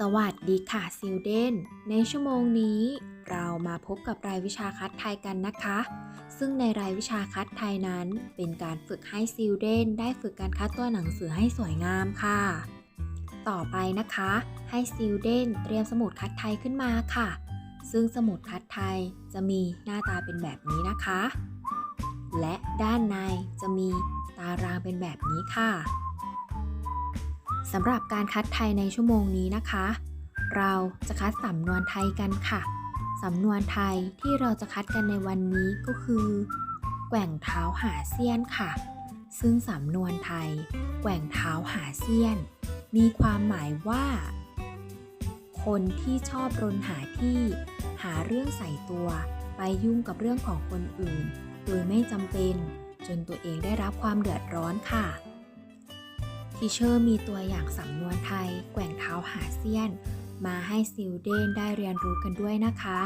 สวัสดีค่ะซิลเดนในชั่วโมงนี้ เรามาพบกับรายวิชาคัดไทยกันนะคะ ซึ่งในรายวิชาคัดไทยนั้น เป็นการฝึกให้ซิลเดนได้ฝึกการคัดตัวหนังสือให้สวยงามค่ะ ต่อไปนะคะ ให้ซิลเดนเตรียมสมุดคัดไทยขึ้นมาค่ะ ซึ่งสมุดคัดไทยจะมีหน้าตาเป็นแบบนี้นะคะ และด้านในจะมีตารางเป็นแบบนี้ค่ะ สำหรับการคัดไทยในชั่วโมงนี้นะคะ เราจะคัดสำนวนไทยกันค่ะ สำนวนไทยที่เราจะคัดกันในวันนี้ก็คือ แกว่งเท้าหาเสี้ยนค่ะ ซึ่งสำนวนไทย แกว่งเท้าหาเสี้ยน มีความหมายว่า คนที่ชอบรนหาที่ หาเรื่องใส่ตัว ไปยุ่งกับเรื่องของคนอื่น โดยไม่จำเป็น จนตัวเองได้รับความเดือดร้อนค่ะ ทีเชอร์มีตัวอย่างสำนวนไทย แกว่งเท้าหาเซียน มาให้ซิลเดนได้เรียนรู้กันด้วยนะคะ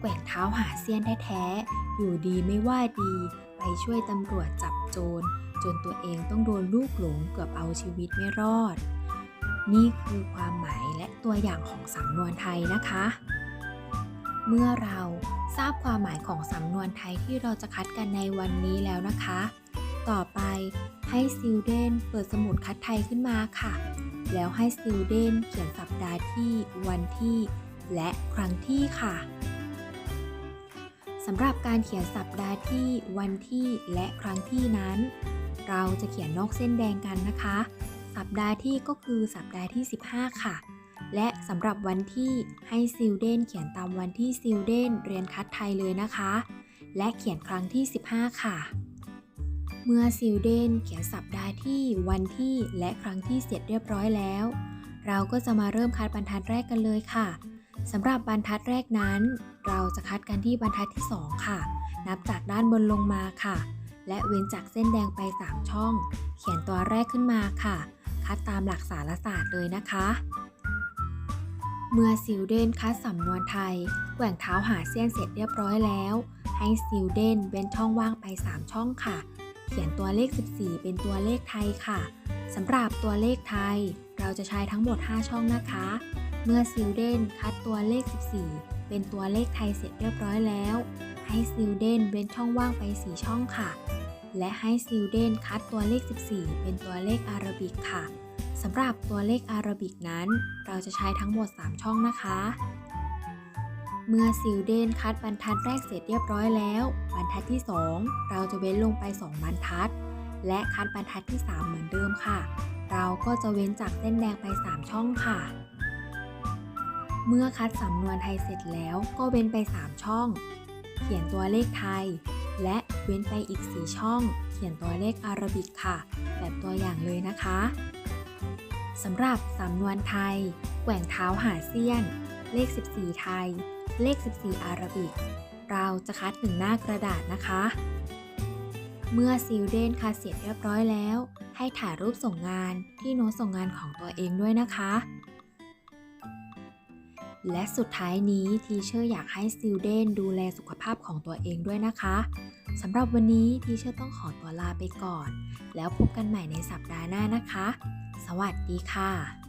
แกว่งเท้าหาเซียนแท้ๆอยู่ดีไม่ว่าดี ไปช่วยตำรวจจับโจร จนตัวเองต้องโดนลูกหลงเกือบเอาชีวิตไม่รอด นี่คือความหมายและตัวอย่างของสำนวนไทยนะคะ เมื่อเราทราบความหมายของสำนวนไทยที่เราจะคัดกันในวันนี้แล้วนะคะ ต่อไปให้ซิลเดนเปิดสมุดคัดไทยขึ้นมาค่ะ แล้วให้ซิลเดนเขียนสัปดาห์ที่วันที่ และครั้งที่ค่ะสำหรับการเขียนสัปดาห์ที่วันที่และครั้งที่นั้น เราจะเขียนนอกเส้นแดงกันนะคะ สัปดาห์ที่ก็คือสัปดาห์ที่ 15 ค่ะ และสำหรับวันที่ให้ซิลเดนเขียนตามวันที่ซิลเดนเรียนคัดไทยเลยนะคะ และเขียนครั้งที่ 15 ค่ะ เมื่อซิลเดนเขียนสัปดาห์ที่วันที่และครั้งที่เสร็จเรียบร้อยแล้ว เราก็จะมาเริ่มคัดบรรทัดแรกกันเลยค่ะสำหรับบรรทัดแรกนั้น เราจะคัดกันที่บรรทัดที่ 2 ค่ะ นับจากด้านบนลงมาค่ะ และเว้นจากเส้นแดงไป 3 ช่อง เขียนตัวแรกขึ้นมาค่ะ คัดตามหลักสารศาสตร์เลยนะคะ เมื่อซิลเดนคัดสำนวนไทยแกว่งเท้าหาเส้นเสร็จเรียบร้อยแล้ว ให้ซิลเดนเว้นช่องว่างไป 3 ช่องค่ะ เขียนตัวเลข 14 เป็นตัวเลขไทยค่ะสำหรับตัวเลขไทย เราจะใช้ทั้งหมด 5 ช่องนะคะ เมื่อซิลเดนคัดตัวเลข 14 เป็นตัวเลขไทยเสร็จเรียบร้อยแล้ว ให้ซิลเดนเว้นช่องว่างไป 4 ช่องค่ะ และให้ซิลเดนคัดตัวเลข 14 เป็นตัวเลขอารบิกค่ะสำหรับตัวเลขอารบิกนั้น เราจะใช้ทั้งหมด 3 ช่องนะคะ เมื่อซิลเดนคัดบรรทัดแรกเสร็จเรียบร้อยแล้ว บรรทัดที่ 2 เราจะเว้นลงไป 2 บรรทัด และคัดบรรทัดที่ 3 เหมือนเดิมค่ะ เราก็จะเว้นจากเส้นแดงไป 3 ช่องค่ะ เมื่อคัดสำนวนไทยเสร็จแล้วก็เว้นไป 3 ช่อง เขียนตัวเลขไทย และเว้นไปอีก 4 ช่อง เขียนตัวเลขอารบิกค่ะ แบบตัวอย่างเลยนะคะสำหรับสำนวนไทย แกว่งเท้าหาเซียน เลข 14 ไทย เลข 14 อาราบิก เราจะคัดหนึ่งหน้ากระดาษนะคะ เมื่อซิลเดนคัดเสร็จเรียบร้อยแล้ว ให้ถ่ายรูปส่งงานที่โน้ตส่งงานของตัวเองด้วยนะคะ และสุดท้ายนี้ทีเชอร์อยากให้ซิลเดนดูแลสุขภาพของตัวเองด้วยนะคะสำหรับวันนี้ทีเชอร์ต้องขอตัวลาไปก่อน แล้วพบกันใหม่ในสัปดาห์หน้านะคะ สวัสดีค่ะ